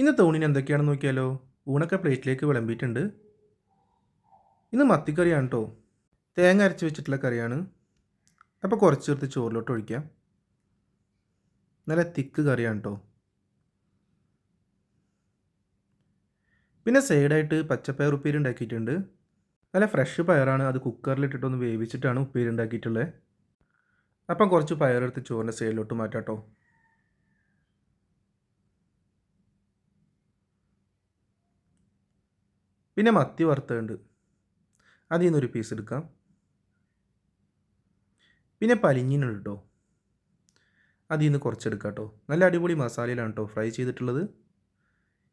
ഇന്നത്തെ ഊണിന് എന്തൊക്കെയാണെന്ന് നോക്കിയാലോ? ഊണൊക്കെ പ്ലേറ്റിലേക്ക് വിളമ്പിയിട്ടുണ്ട്. ഇന്ന് മത്തിക്കറിയാണ് കേട്ടോ തേങ്ങ അരച്ച് വെച്ചിട്ടുള്ള കറിയാണ്. അപ്പോൾ കുറച്ച് ചേർത്ത് ചോറിലോട്ട് ഒഴിക്കാം. നല്ല തിക്ക് കറിയാണ് കേട്ടോ പിന്നെ സൈഡായിട്ട് പച്ചപ്പയർ ഉപ്പേരി ഉണ്ടാക്കിയിട്ടുണ്ട്. നല്ല ഫ്രഷ് പയറാണ്. അത് കുക്കറിലിട്ടിട്ടൊന്ന് വേവിച്ചിട്ടാണ് ഉപ്പേരി ഉണ്ടാക്കിയിട്ടുള്ളത് അപ്പം കുറച്ച് പയറെടുത്ത് ചോറിന്റെ സൈഡിലോട്ട് മാറ്റാം കേട്ടോ പിന്നെ മത്തി വറുത്തുണ്ട് അതിൽ നിന്നൊരു പീസ് എടുക്കാം. പിന്നെ പലിഞ്ഞിനുണ്ട് കേട്ടോ അതിൽ നിന്ന് കുറച്ചെടുക്കാം കേട്ടോ നല്ല അടിപൊളി മസാലയിലാണ് കേട്ടോ ഫ്രൈ ചെയ്തിട്ടുള്ളത്.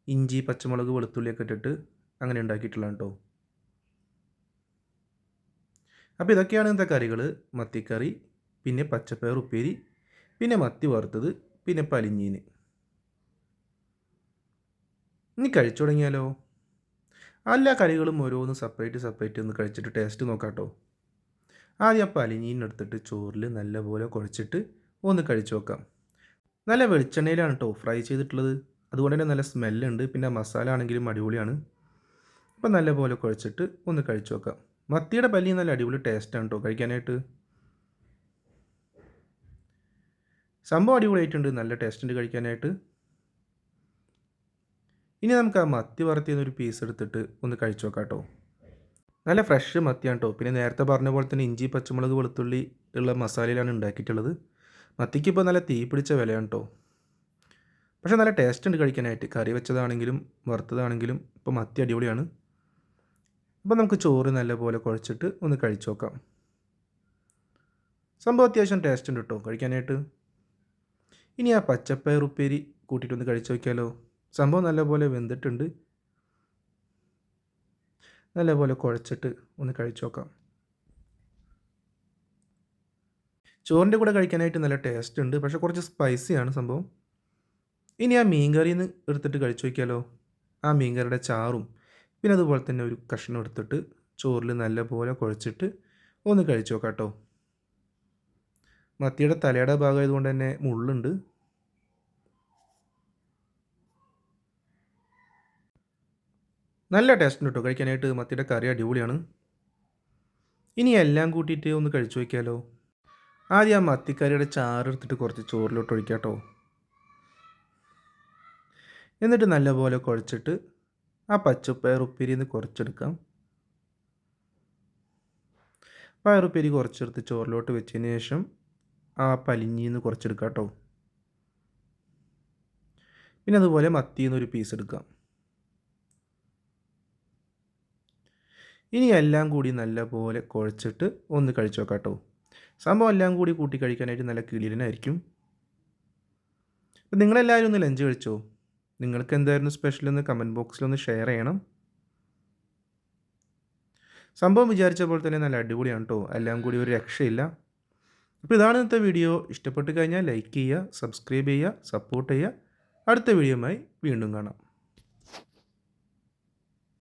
ഇഞ്ചി പച്ചമുളക് വെളുത്തുള്ളിയൊക്കെ ഇട്ടിട്ട് അങ്ങനെ ഉണ്ടാക്കിയിട്ടുള്ളതാണ് കേട്ടോ അപ്പോൾ ഇതൊക്കെയാണ് ഇന്നത്തെ കറികൾ. മത്തിക്കറി പിന്നെ പച്ചപ്പയർ ഉപ്പേരി പിന്നെ മത്തി വറുത്തത് പിന്നെ പലിഞ്ഞീന്. ഇനി കഴിച്ചു തുടങ്ങിയാലോ? എല്ലാ കറികളും ഓരോന്ന് സെപ്പറേറ്റ് സെപ്പറേറ്റ് ഒന്ന് കഴിച്ചിട്ട് ടേസ്റ്റ് നോക്കാം കേട്ടോ ആദ്യം ആ പലിഞ്ഞീനെടുത്തിട്ട് ചോറിൽ നല്ലപോലെ കുഴച്ചിട്ട് ഒന്ന് കഴിച്ചു നോക്കാം. നല്ല വെളിച്ചെണ്ണയിലാണ് കേട്ടോ ഫ്രൈ ചെയ്തിട്ടുള്ളത്. അതുകൊണ്ട് തന്നെ നല്ല സ്മെല്ലുണ്ട് പിന്നെ മസാല ആണെങ്കിലും അടിപൊളിയാണ്. അപ്പം നല്ലപോലെ കുഴച്ചിട്ട് ഒന്ന് കഴിച്ചു നോക്കാം. മത്തിയുടെ പല്ലി നല്ല അടിപൊളി ടേസ്റ്റാണ് കേട്ടോ കഴിക്കാനായിട്ട്. സംഭവം അടിപൊളിയായിട്ടുണ്ട്. നല്ല ടേസ്റ്റ് ഉണ്ട് കഴിക്കാനായിട്ട്. ഇനി നമുക്ക് ആ മത്തി വറുത്തിന്ന് ഒരു പീസ് എടുത്തിട്ട് ഒന്ന് കഴിച്ചു നോക്കാം കേട്ടോ. നല്ല ഫ്രഷ് മത്തിയാണ് കേട്ടോ പിന്നെ നേരത്തെ പറഞ്ഞ പോലെ തന്നെ ഇഞ്ചി പച്ചമുളക് വെളുത്തുള്ളി ഉള്ള മസാലയിലാണ് ഉണ്ടാക്കിയിട്ടുള്ളത്. മത്തിക്ക് ഇപ്പോൾ നല്ല തീ പിടിച്ച വിലയാണ് കേട്ടോ പക്ഷേ നല്ല ടേസ്റ്റ് ഉണ്ട് കഴിക്കാനായിട്ട്. കറി വെച്ചതാണെങ്കിലും വറുത്തതാണെങ്കിലും ഇപ്പോൾ മത്തി അടിപൊളിയാണ്. അപ്പോൾ നമുക്ക് ചോറ് നല്ലപോലെ കുഴച്ചിട്ട് ഒന്ന് കഴിച്ചു നോക്കാം. സംഭവം അത്യാവശ്യം ടേസ്റ്റ് ഉണ്ട് കേട്ടോ കഴിക്കാനായിട്ട്. ഇനി ആ പച്ചപ്പയർ ഉപ്പേരി കൂട്ടിയിട്ടൊന്ന് കഴിച്ചു നോക്കിയാലോ? സംഭവം നല്ലപോലെ വെന്തിട്ടുണ്ട്. നല്ലപോലെ കുഴച്ചിട്ട് ഒന്ന് കഴിച്ചു നോക്കാം. ചോറിന്റെ കൂടെ കഴിക്കാനായിട്ട് നല്ല ടേസ്റ്റ് ഉണ്ട്. പക്ഷേ കുറച്ച് സ്പൈസിയാണ് സംഭവം. ഇനി ആ മീൻകറിയിൽ നിന്ന് എടുത്തിട്ട് കഴിച്ചു നോക്കിയാലോ? ആ മീൻകറിയുടെ ചാറും പിന്നെ അതുപോലെ തന്നെ ഒരു കഷ്ണം എടുത്തിട്ട് ചോറിൽ നല്ലപോലെ കുഴച്ചിട്ട് ഒന്ന് കഴിച്ചു നോക്കാം കേട്ടോ മത്തിയുടെ തലയുടെ ഭാഗമായതുകൊണ്ട് തന്നെ മുള്ളുണ്ട്. നല്ല ടേസ്റ്റ് ഉണ്ട് കേട്ടോ കഴിക്കാനായിട്ട് മത്തിയുടെ കറി അടിപൊളിയാണ്. ഇനി എല്ലാം കൂട്ടിയിട്ട് ഒന്ന് കഴിച്ചു വയ്ക്കാമല്ലോ ആദ്യം ആ മത്തിക്കറിയുടെ ചാറ് എടുത്തിട്ട് കുറച്ച് ചോറിലോട്ട് ഒഴിക്കാം കേട്ടോ എന്നിട്ട് നല്ലപോലെ കുഴച്ചിട്ട് ആ പച്ചപ്പയർ ഉപ്പേരി നിന്ന് കുറച്ചെടുക്കാം. പയറുപ്പേരി കുറച്ചെടുത്ത് ചോറിലോട്ട് വെച്ചതിന് ശേഷം ആ പലിഞ്ഞിന്ന് കുറച്ചെടുക്കാം കേട്ടോ പിന്നെ അതുപോലെ മത്തിയിൽ നിന്ന് പീസ് എടുക്കാം. ഇനി എല്ലാം കൂടി നല്ലപോലെ കുഴച്ചിട്ട് ഒന്ന് കഴിച്ചു നോക്കാം കേട്ടോ. സംഭവം എല്ലാം കൂടി കൂട്ടി കഴിക്കാനായിട്ട് നല്ല കിളിരനായിരിക്കും. അപ്പം നിങ്ങളെല്ലാവരും ഒന്ന് ലഞ്ച് കഴിച്ചോ? നിങ്ങൾക്ക് എന്തായിരുന്നു സ്പെഷ്യൽ എന്ന് കമന്റ് ബോക്സിലൊന്ന് ഷെയർ ചെയ്യണം. സംഭവം വിചാരിച്ച പോലെ തന്നെ നല്ല അടിപൊളിയാണ് കേട്ടോ. എല്ലാം കൂടി ഒരു രക്ഷയില്ല. അപ്പോൾ ഇതാണ് ഇന്നത്തെ വീഡിയോ ഇഷ്ടപ്പെട്ട് കഴിഞ്ഞാൽ ലൈക്ക് ചെയ്യുക സബ്സ്ക്രൈബ് ചെയ്യുക സപ്പോർട്ട് ചെയ്യുക. അടുത്ത വീഡിയോയുമായി വീണ്ടും കാണാം.